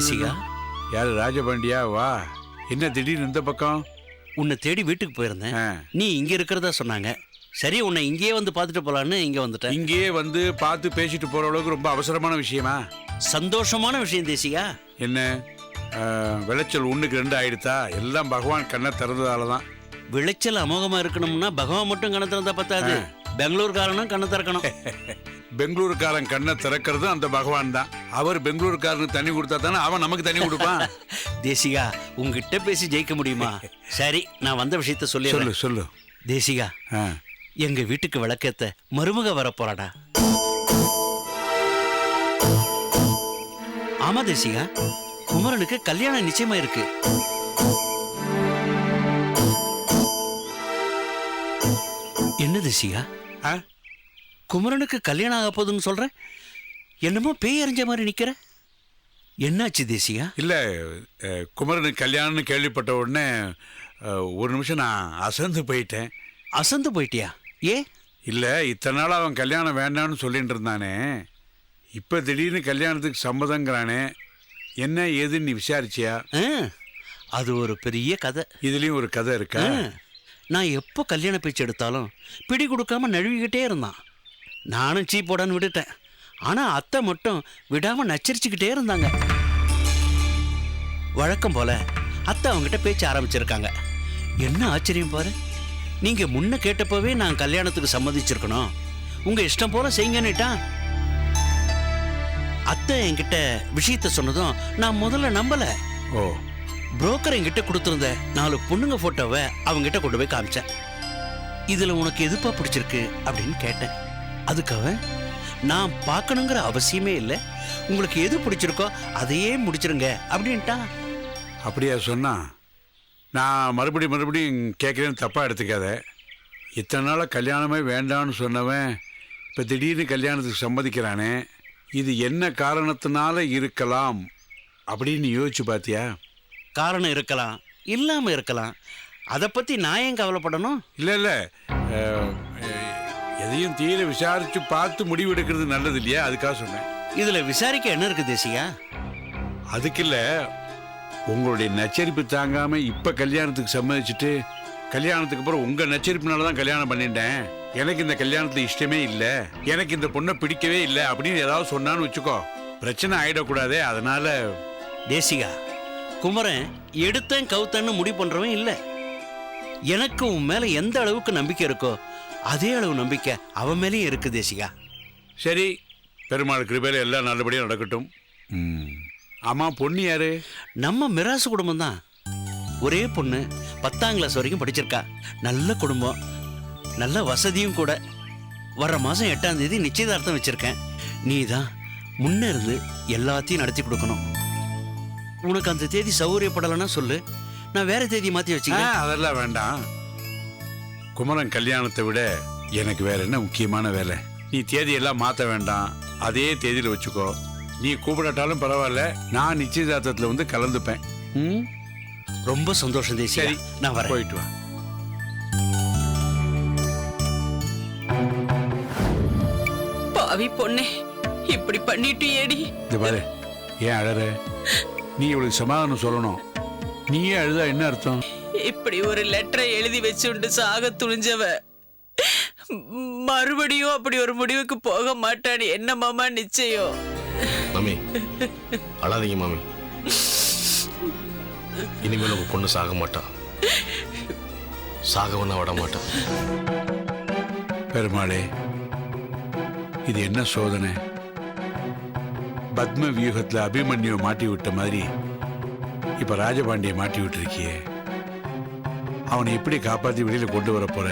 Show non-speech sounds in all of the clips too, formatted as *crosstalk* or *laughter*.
தேசிகா யாரு ராஜபாண்டியா? வா. என்ன திடீர்னு இந்த பக்கம்? உன்னை தேடி வீட்டுக்கு போயிருந்தேன். ஆ. நீ இங்க இருக்கிறதா சொன்னாங்க. சரி உன்னை இங்கேயே வந்து பார்த்துட்டு போலான்னு இங்க வந்துட்டேன். இங்கேயே வந்து பார்த்து பேசிட்டு போற அளவுக்கு ரொம்ப அவசரமான விஷயமா? சந்தோஷமான விஷயம் தேசிகா. என்ன? ஆ, விளைச்சல் ஒண்ணுக்கு ரெண்டு ஆயிடுதா எல்லாம் பகவான் கண்ணை திறந்ததால தான் விளைச்சல் அமோகமா இருக்கணும்னா பகவான் மட்டும் கண்ணை திறந்தா பத்தாது. பெங்களூர்காரனும் கண்ணை திறக்கணும். *laughs* பெங்களூருக்காரன் கண்ணை திறக்கிறதும் அந்த பகவான் தான். அவர் பெங்களூருக்காரனுக்கு தண்ணி கொடுத்தா தானே அவன் நமக்கு தண்ணி கொடுப்பான்? *laughs* தேசிகா உங்ககிட்ட பேசி ஜெயிக்க முடியுமா? *laughs* சரி நான் வந்த விஷயத்த சொல்லு சொல்லிடுறேன். சொல்லு தேசிகா. எங்க வீட்டுக்கு விளக்கேத்த மருமக வர போறாடா ஆமா தேசிகா குமரனுக்கு கல்யாணம் நிச்சயமா இருக்கு. என்ன தேசிகா? ஆ? குமரனுக்கு கல்யாணம் ஆக போகுதுன்னு சொல்றேன் என்னமோ பேய் அறிஞ்ச மாதிரி நிக்கிற? என்னாச்சு தேசிகா? இல்ல குமரனுக்கு கல்யாணம்னு கேள்விப்பட்ட உடனே ஒரு நிமிஷம் நான் அசந்து போயிட்டேன். அசந்து போயிட்டியா? ஏ? இல்ல இத்தனை நாள் அவன் கல்யாணம் வேண்டாம்னு சொல்லிட்டு இருந்தானே. இப்ப திடீர்னு கல்யாணத்துக்கு சம்மதங்கிறானே. என்ன ஏதுன்னு நீ விசாரிச்சியா? அது ஒரு பெரிய கதை. இதுலயும் ஒரு கதை இருக்கா? நான் எப்போ கல்யாண பேச்சு எடுத்தாலும் பிடி கொடுக்காம நழுவிக்கிட்டே இருந்தான். நானும் சீ போடான்னு விட்டுட்டேன். ஆனால் அத்தை மட்டும் விடாம நச்சரிச்சுக்கிட்டே இருந்தாங்க. வழக்கம் போல அத்தை அவங்ககிட்ட பேச்ச ஆரம்பிச்சிருக்காங்க. என்ன ஆச்சரியம் பாரு? நீங்க முன்ன கேட்டப்பவே நான் கல்யாணத்துக்கு சம்மதிச்சிருக்கணும். உங்க இஷ்டம் போல செய்யுங்கன்னுட்டான் அத்தை என்கிட்ட விஷயத்த சொன்னதும் நான் முதல்ல நம்பல. ஓ. புரோக்கர் என்கிட்ட கொடுத்திருந்த நாலு பொண்ணுங்க போட்டோவை அவங்கிட்ட கொண்டு போய் காமிச்சேன். இதுல உனக்கு எதுப்பா பிடிச்சிருக்கு அப்படின்னு கேட்டேன். அதுக்கு அவன் நான் பார்க்கணுங்கிற அவசியமே இல்லை. உங்களுக்கு எது பிடிச்சிருக்கோ அதையே முடிச்சிருங்க அப்படின்ட்டான் அப்படியா சொன்னா நான் மறுபடியும் மறுபடியும் கேட்குறேன்னு தப்பா எடுத்துக்காத. இத்தனை நாளாக கல்யாணமே வேண்டாம்னு சொன்னவன் இப்போ திடீர்னு கல்யாணத்துக்கு சம்மதிக்கிறானே இது என்ன காரணத்தினால இருக்கலாம்? அப்படின்னு யோசிச்சு பார்த்தியா காரணம் இருக்கலாம் இல்லாம இருக்கலாம். அதை பத்தி நான் ஏன் கவலைப்படணும்? இல்லை இல்லை எதையும் தீர விசாரிச்சு பார்த்து முடிவு எடுக்கிறது நல்லது இல்லையா? அதுக்காக சொன்னேன். இதுல விசாரிக்க என்ன இருக்கு தேசியா அதுக்கு இல்லை உங்களுடைய நச்சரிப்பு தாங்காம இப்ப கல்யாணத்துக்கு சம்மதிச்சுட்டு கல்யாணத்துக்கு அப்புறம் உங்க நச்சரிப்புனால தான் கல்யாணம் பண்ணிட்டேன். எனக்கு இந்த கல்யாணத்துல இஷ்டமே இல்ல. எனக்கு இந்த பொண்ணை பிடிக்கவே இல்லை அப்படின்னு ஏதாவது சொன்னான்னு வச்சுக்கோ. பிரச்சனை ஆயிடக்கூடாதே அதனால தேசிகா குமரன் எடுத்தேன் கவுத்தன்னு முடிவு பண்றவன் இல்ல. எனக்கு உன் மேல எந்த அளவுக்கு நம்பிக்கை இருக்கோ அதே அளவு நம்பிக்கை அவன் மேலேயும் இருக்கு தேசிகா. சரி பெருமாள் கிருபையில எல்லாம் நல்லபடியா நடக்கட்டும். ம். ஆமா பொண்ணு யாரு? நம்ம மிராசு குடும்பம் தான் ஒரே பொண்ணு பத்தாம் கிளாஸ் வரைக்கும் படிச்சிருக்கா. நல்ல குடும்பம் நல்ல வசதியும் கூட. வர்ற மாசம் எட்டாம் தேதி நிச்சயதார்த்தம் வச்சிருக்கேன். நீ தான் முன்ன இருந்து எல்லாத்தையும் நடத்தி கொடுக்கணும். உனக்கு அந்த தேதி சௌகரியப்படலைன்னா சொல்லு. நான் வேற தேதி மாத்தி ஆ, வச்சுக்கிறேன் அதெல்லாம் வேண்டாம். குமரன் கல்யாணத்தை விட எனக்கு வேற என்ன முக்கியமான வேலை? நீ தேதியெல்லாம் மாற்ற வேண்டாம். அதே தேதியில் வச்சுக்கோ. நீ கூப்பிடட்டாலும் பரவாயில்ல. நான் நிச்சயதார்த்தத்தில் வந்து கலந்துப்பேன். ம்? ரொம்ப சந்தோஷம் தேசியா சரி நான் வரேன். போயிட்டு வா. பாவி பொண்ணே இப்படி பண்ணிட்டு ஏடி இந்த பாரு. ஏன் அழற? நீ இவளுக்கு சமாதானம் சொல்லணும். நீயே அழுதா என்ன அர்த்தம்? இப்படி ஒரு லெட்டரை எழுதி வச்சுண்டு சாக துணிஞ்சவ. மறுபடியும் அப்படி ஒரு முடிவுக்கு போக மாட்டான்னு என்ன மாமா நிச்சயம்? மாமி அழாதீங்க மாமி. இனிமேல் உங்க பொண்ணு சாக மாட்டா. சாக வேணா விட மாட்டா. பெருமாளே இது என்ன சோதனை? பத்ம வியூகத்துல அபிமன்யுவை மாட்டி விட்ட மாதிரி இப்ப ராஜபாண்டியை மாட்டி விட்டுருக்கியே. அவனை எப்படி காப்பாத்தி வெளியில கொண்டு வர போற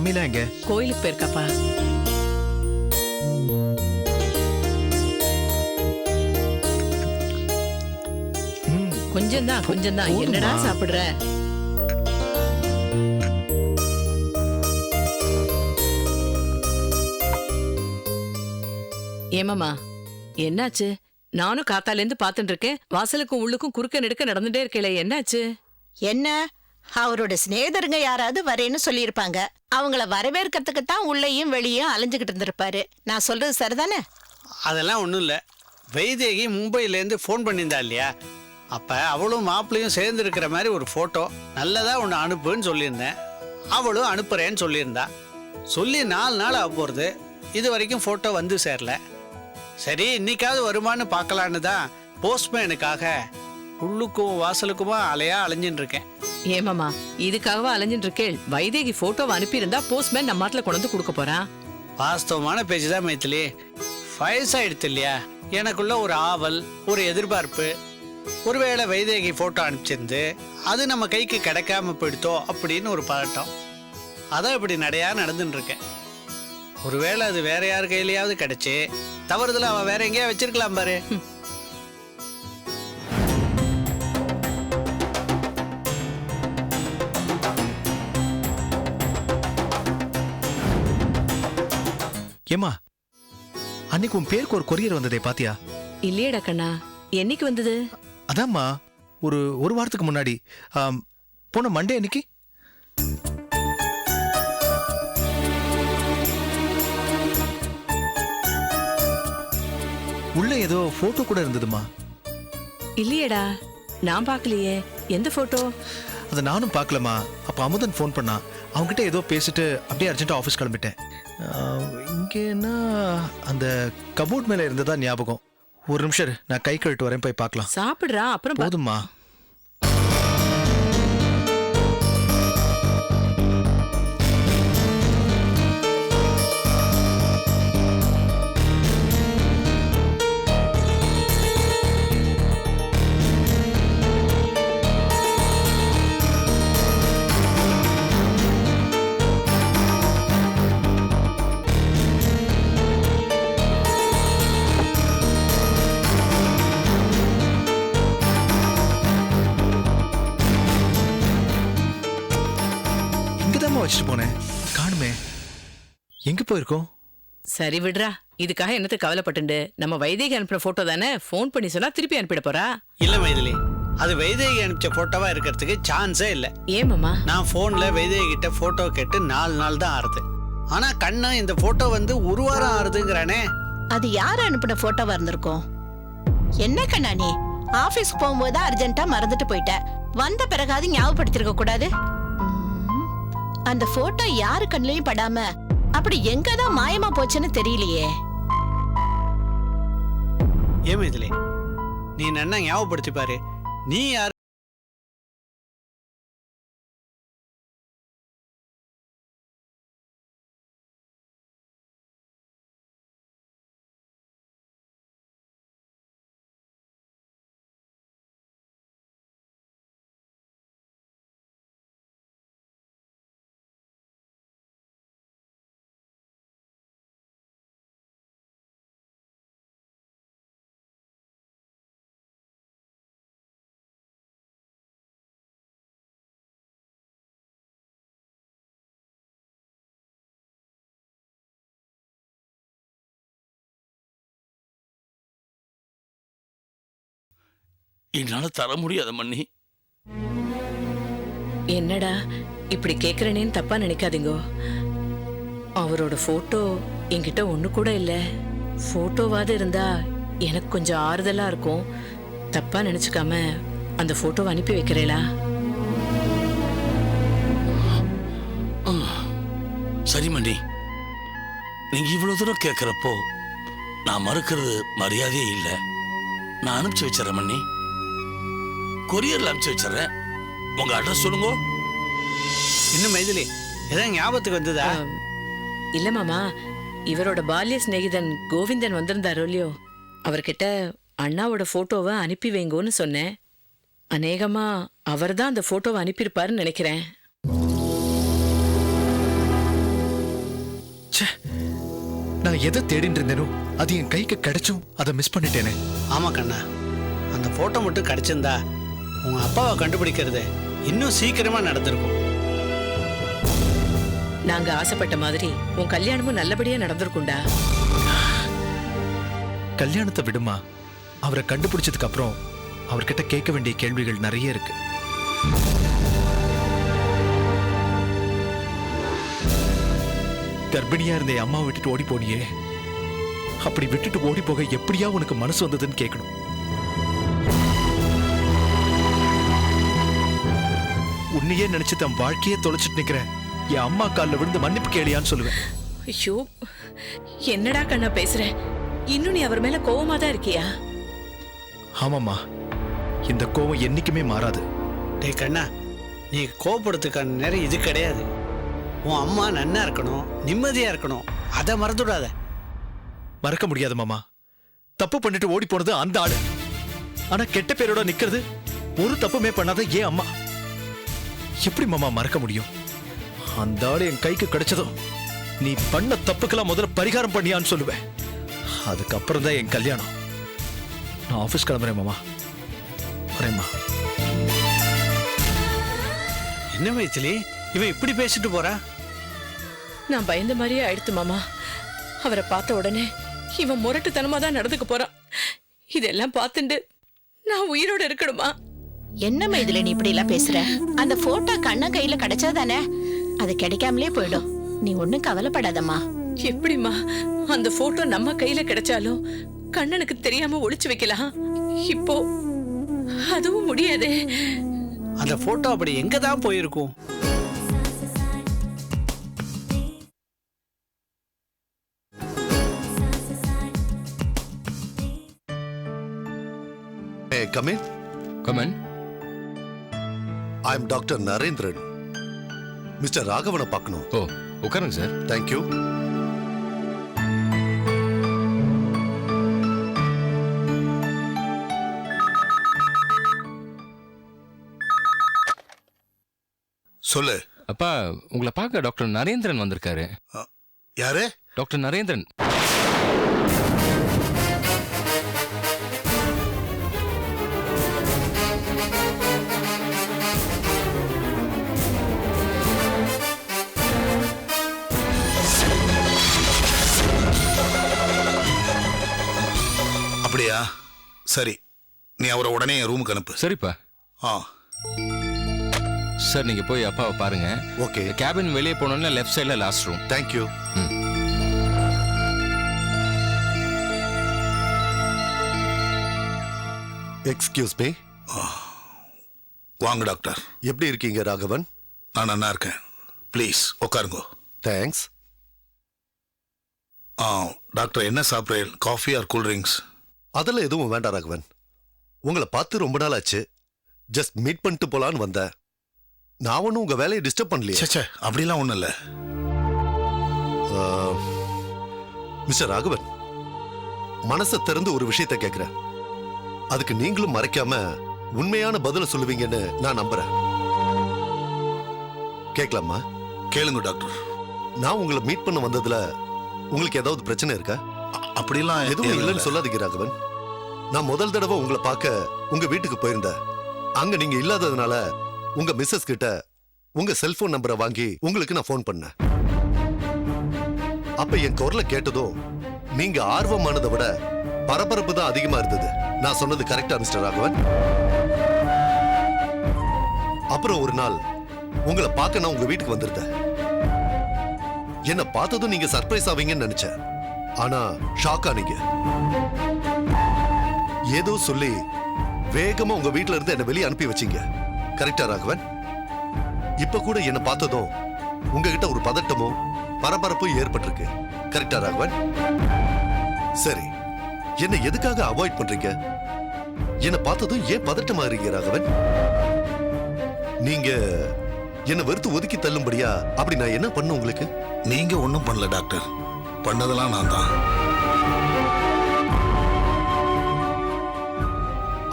மாமிலாம் எங்க? கோயிலுக்கு போயிருக்காப்பா. கொஞ்சம் தான் கொஞ்சம் தான் போதுமா? என்னடா சாப்பிடுற? ஏமாமா என்னாச்சு? நானும் காத்தால இருந்து பாத்துட்டு இருக்கேன். வாசலுக்கும் உள்ளுக்கும் குறுக்க நெடுக்க நடந்துட்டே இருக்கல என்னாச்சு? என்ன? அவரோட சிநேகிதருங்க யாராவது வரேன்னு சொல்லியிருப்பாங்க. அவங்கள வரவேற்கிறதுக்கு தான் உள்ளேயும் வெளியும் அலைஞ்சுக்கிட்டு இருந்திருப்பாரு. நான் சொல்றது சரிதானே? அதெல்லாம் ஒன்றும் இல்லை. வைதேகி மும்பையிலேருந்து ஃபோன் பண்ணியிருந்தா இல்லையா? அப்போ அவளும் மாப்பிள்ளையும் சேர்ந்து இருக்கிற மாதிரி ஒரு ஃபோட்டோ நல்லதாக ஒன்று அனுப்புன்னு சொல்லியிருந்தேன். அவளும் அனுப்புகிறேன்னு சொல்லியிருந்தா. சொல்லி நாலு நாள் ஆக போகிறது இது வரைக்கும் ஃபோட்டோ வந்து சேரல. சரி இன்னைக்காவது வருமான்னு பார்க்கலான்னு தான் போஸ்ட்மேனுக்காக உள்ளுக்கும் வாசலுக்குமா அலையா அலைஞ்சின்னு இருக்கேன். ஏமாமா இதுக்காகவா அலைஞ்சிட்டு இருக்கேள். வைதேகி போட்டோவை அனுப்பியிருந்தா போஸ்ட்மேன் நம்ம மாட்டில் கொண்டு வந்து கொடுக்க போறான் வாஸ்தவமான பேச்சு தான் மைத்திலி வயசாயிடுத்து இல்லையா? எனக்குள்ள ஒரு ஆவல் ஒரு எதிர்பார்ப்பு. ஒருவேளை வைதேகி ஃபோட்டோ அனுப்பிச்சிருந்து அது நம்ம கைக்கு கிடைக்காம போயிடுத்தோ அப்படின்னு ஒரு பதட்டம். அதான் இப்படி நடையா நடந்துன்னு இருக்கேன். ஒருவேளை அது வேற யார் கையிலயாவது கிடைச்சு தவறுதல அவ வேற எங்கேயா வச்சிருக்கலாம் பாரு. ஏமா அன்னைக்கு உன் பேருக்கு ஒரு கொரியர் வந்ததே பாத்தியா? இல்லையடா கண்ணா. என்னைக்கு வந்தது? அதாம்மா ஒரு ஒரு வாரத்துக்கு முன்னாடி. ஆம், போன மண்டே அன்னைக்கு? உள்ள ஏதோ போட்டோ கூட இருந்ததுமா இல்லையேடா. நான் பார்க்கலையே. எந்த போட்டோ அதை நானும் பார்க்கலமா அப்ப அமுதன் ஃபோன் பண்ணா அவன்கிட்ட ஏதோ பேசிட்டு அப்படியே அர்ஜென்ட்டா ஆஃபீஸ் கிளம்பிட்டேன். இங்கன்னா அந்த கபோர்ட் மேல இருந்ததா ஞாபகம்? ஒரு நிமிஷம் இரு, நான் கை கழுவிட்டு வரேன் போய் பார்க்கலாம். சாப்பிடுறா அப்புறம் பா- போதும்மா. எங்க போயிருக்கோம்? சரி விடுறா. இதுக்காக என்னத்த கவலைப்பட்டுண்டு? நம்ம வைதேகி அனுப்பின போட்டோ தானே? ஃபோன் பண்ணி சொன்னா திருப்பி அனுப்பிட போறா? இல்ல மைதிலி அது வைதேகி அனுப்பிச்ச ஃபோட்டோவா இருக்கிறதுக்கு சான்ஸே இல்லை. ஏமாமா நான் ஃபோன்ல வைதேகி கிட்ட ஃபோட்டோ கேட்டு நாலு நாள் தான் ஆறுது. ஆனா கண்ணன் இந்த ஃபோட்டோ வந்து ஒரு வாரம் ஆறுதுங்கிறானே. அது யார் அனுப்பின போட்டோவா இருந்திருக்கும்? என்ன கண்ணா நீ? ஆபீஸ் போகும்போது அர்ஜென்ட்டா மறந்துட்டு போயிட்ட. வந்த பிறகாவது ஞாபகப்படுத்திருக்க கூடாது. அந்த போட்டோ யாரு கண்ணிலையும் படாம அப்படி எங்கதான் மாயமா போச்சுன்னு தெரியலையே. ஏன் மைதிலி? நீ நன்னா ஞாபகப்படுத்தி பாரு. நீ யார்? என்னால தர முடியாத மண்ணி என்னடா? இப்படி கேக்குறேனேன்னு தப்பா நினைக்காதீங்கோ. அவரோட போட்டோ என்கிட்ட ஒண்ணு கூட இல்ல. போட்டோவாது இருந்தா எனக்கு கொஞ்சம் ஆறுதலா இருக்கும். தப்பா நினைச்சுக்காம அந்த போட்டோவை அனுப்பி வைக்கிறேளா? சரி மணி நீங்க இவ்வளவு தூரம் கேட்கிறப்போ நான் மறுக்கிறது மரியாதையே இல்லை. நான் அனுப்பிச்சு வச்சிடறேன் மண்ணி கொரியர்ல அனுப்பிச்சு வச்சிடறேன். உங்க அட்ரஸ் சொல்லுங்க. இன்னும் மைதிலி ஏதாவது ஞாபகத்துக்கு வந்ததா? இல்ல மாமா இவரோட பால்ய சிநேகிதன் கோவிந்தன் வந்திருந்தாரோ இல்லையோ அவர்கிட்ட அண்ணாவோட போட்டோவை அனுப்பி வைங்கோன்னு சொன்னேன். அநேகமா அவர்தான் அந்த போட்டோவை அனுப்பியிருப்பாருன்னு நினைக்கிறேன். ச்சே நான் எதை தேடிட்டு இருந்தேனோ அது என் கைக்கு கிடைச்சும் அதை மிஸ் பண்ணிட்டேனே. ஆமா கண்ணா அந்த போட்டோ மட்டும் கிடைச்சிருந்தா உங்க அப்பாவை கண்டுபிடிக்கிறது இன்னும் சீக்கிரமா நடந்திருக்கும். நாங்க ஆசைப்பட்ட மாதிரி உன் கல்யாணமும் நல்லபடியா நடந்திருக்கும்டா. கல்யாணத்தை விடுமா? அவரை கண்டுபிடிச்சதுக்கு அப்புறம் அவர்கிட்ட கேட்க வேண்டிய கேள்விகள் நிறைய இருக்கு. கர்ப்பிணியா இருந்த என் அம்மா விட்டுட்டு ஓடி போனியே. அப்படி விட்டுட்டு ஓடி போக எப்படியா உனக்கு மனசு வந்ததுன்னு கேட்கணும். உன்னையே நினைச்சு தன் வாழ்க்கையே தொலைச்சிட்டு நிக்கிறேன். என் அம்மா காலில் விழுந்து மன்னிப்பு கேளியான்னு சொல்லுவேன். ஐயோ என்னடா கண்ணா பேசுற? இன்னும் நீ அவர் மேல கோவமா தான் இருக்கியா? ஆமாம்மா. இந்த கோவம் என்னைக்குமே மாறாது. டேய் கண்ணா நீ கோபப்படுறதுக்கான நேரம் இது கிடையாது. உன் அம்மா நன்னா இருக்கணும் நிம்மதியா இருக்கணும். அதை மறந்துடாத. மறக்க முடியாது மாமா. தப்பு பண்ணிட்டு ஓடி போனது அந்த ஆளு. ஆனா கெட்ட பேரோட நிக்கிறது ஒரு தப்புமே பண்ணாத ஏன் அம்மா? எப்படி மாமா மறக்க முடியும்? அந்த ஆளு என் கைக்கு கிடைச்சதும் நீ பண்ண தப்புக்கெல்லாம் முதல்ல பரிகாரம் பண்ணியான்னு சொல்லுவேன். அதுக்கப்புறம் தான் என் கல்யாணம். நான் ஆபீஸ் கிளம்புறேன் மாமா. வரேம்மா என்ன மைத்திலி இவன் இப்படி பேசிட்டு போறா? நான் பயந்த மாதிரியே ஆயிடுத்து மாமா. அவரை பார்த்த உடனே இவன் முரட்டுத்தனமா தான் நடந்துக்க போறான். இதெல்லாம் பார்த்துண்டு நான் உயிரோட இருக்கணுமா? என்னம்மா இதுல நீ இப்படி எல்லாம் பேசுற? அந்த போட்டோ கண்ணன் கையில கிடைச்சாதானே? அது கிடைக்காமலே போயிடும். நீ ஒண்ணும் கவலைப்படாதம்மா. எப்படிம்மா? அந்த போட்டோ நம்ம கையில கிடைச்சாலும் கண்ணனுக்கு தெரியாம ஒளிச்சு வைக்கலாம். இப்போ அதுவும் முடியாதே. அந்த போட்டோ அப்படி எங்க தான் போயிருக்கும் May I I'm Dr. Narendran mister ராகவனை பார்க்கணும். ஓ உட்காருங்க சார். தேங்க்யூ சொல்லு. அப்பா உங்களை பார்க்க டாக்டர் நரேந்திரன் வந்திருக்காரு. யாரு? டாக்டர் நரேந்திரன் அப்படியா? சரி நீ அவரை உடனே என் ரூமுக்கு அனுப்பு. சரிப்பா. ஆ. சார் நீங்க போய் அப்பாவை பாருங்க. ஓகே. கேபின் வெளியே போனோம்னா லெஃப்ட் சைடுல last room thank you. Excuse me. வாங்க டாக்டர். எப்படி இருக்கீங்க ராகவன்? நான் நல்லா இருக்கேன். ப்ளீஸ் உட்காருங்க. தேங்க்ஸ் ஆ டாக்டர் என்ன சாப்பிட்றேன் காஃபி ஆர் கூல் ட்ரிங்க்ஸ் அதெல்லாம் எதுவும் வேண்டாம் ராகவன். உங்களை பார்த்து ரொம்ப நாள் ஆச்சு ஜஸ்ட் மீட் பண்ணிட்டு போலான்னு வந்தேன். நான் ஒன்றும் உங்க வேலையை டிஸ்டர்ப் பண்ணலையே. சே அப்படிலாம் ஒன்றும் இல்லை. மிஸ்டர் ராகவன் மனசை திறந்து ஒரு விஷயத்தை கேட்குறேன் அதுக்கு நீங்களும் மறைக்காம உண்மையான பதில சொல்லுவீங்கன்னு நான் நம்புறேன். கேட்கலாமா கேளுங்க டாக்டர். நான் உங்களை மீட் பண்ண வந்ததுல உங்களுக்கு ஏதாவது பிரச்சனை இருக்கா? அப்படிலாம் எதுவும் இல்லைன்னு சொல்லாதீங்க ராகவன். நான் முதல் தடவை உங்களை பார்க்க உங்க வீட்டுக்கு போயிருந்தேன். அங்க நீங்க இல்லாததுனால உங்க மிஸ்ஸஸ் கிட்ட உங்க செல்போன் நம்பரை வாங்கி உங்களுக்கு நான் ஃபோன் பண்ணேன். அப்ப என் குரலை கேட்டதும் நீங்க ஆர்வமானதை விட பரபரப்பு தான் அதிகமா இருந்தது. நான் சொன்னது கரெக்டா மிஸ்டர் ராகவன்? அப்புறம் ஒரு நாள் உங்களை பார்க்க நான் உங்க வீட்டுக்கு வந்திருந்தேன். என்ன பார்த்ததும் நீங்க சர்ப்ரைஸ் ஆவீங்கன்னு நினைச்சேன். ஆனா ஷாக் ஆனீங்க ஏதோ சொல்லி வேகமா உங்க வீட்ல இருந்து என்ன வெளியே அனுப்பி வச்சீங்க. கரெக்டா ராகவன்? இப்ப கூட என்ன பார்த்ததும் உங்ககிட்ட ஒரு பதட்டமும் பரபரப்பும் ஏற்பட்டிருக்கு. கரெக்டா ராகவன்? சரி. என்ன எதுக்காக அவாய்ட் பண்றீங்க? என்ன பார்த்ததும் ஏன் பதட்டமா இருக்கீங்க ராகவன்? நீங்க என்ன வெறுத்து ஒதுக்கி தள்ளும்படியா அப்படி நான் என்ன பண்ண உங்களுக்கு? நீங்க ஒன்றும் பண்ணல டாக்டர். பண்ணதெல்லாம் நான் தான்.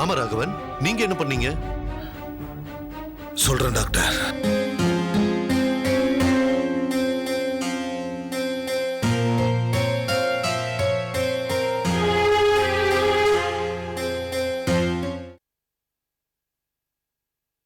ஆமா ராகவன். நீங்க என்ன பண்ணீங்க? சொல்றேன் டாக்டர்.